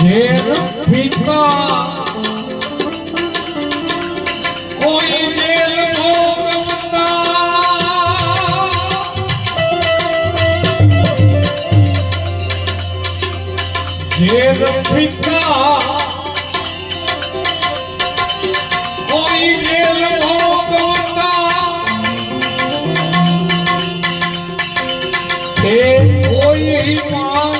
ઝેર પીતા કોઈ મેલ ઝેર પીતા કોઈ ભોગવતા એ કોઈ માલઈ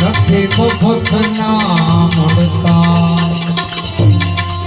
નથી મફત ના મળતા